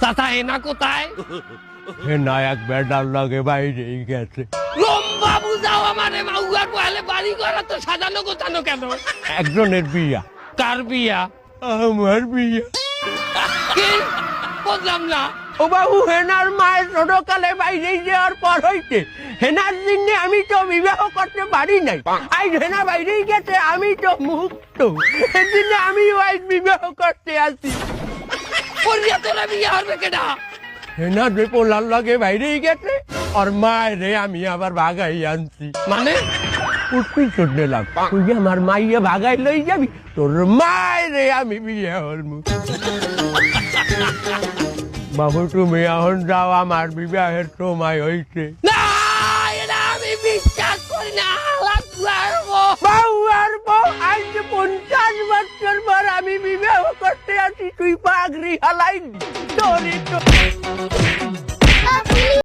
চাচা হেনা কোথায়? হে না এক বেডার লাগে বাইরেই গেছে। লম্বা বুঝাও আমারে মাউয়ার পয়ালে বাড়ি করা তো সাজানো গোছানো কেন? একজনের বিয়া। কার বিয়া? আমার বিয়া। বুঝলাম না। ও বাবু হেনার মায়ের ছোটকালে বাইরে যাওয়ার পর হইতে হেনার জন্য আমি তো বিবাহ করতে পারি নাই। আজ হেনা বাইরেই গেছে আমি তো মুক্ত। সেদিনে আমি আজ বিবাহ করতে আসি। করিয়া তোরা বিয়া হবে কেডা? হেনা যে পোলার লাগে বাইরেই গেছে আর মায়ের আমি আবার ভাগাই আনছি। মানে? উঠবি তুই আমার মাইয়ে ভাগাই লই যাবি তোর মায়ের আমি বিয়ে হলমু বাবু তুমি এখন যাও আমার বিবাহের সময় হইছে। না এটা আমি বিশ্বাস করি না বাবু আর বউ আজ পঞ্চাশ বছর পর আমি বিবাহ তুই পাগড়ি হালাই তোর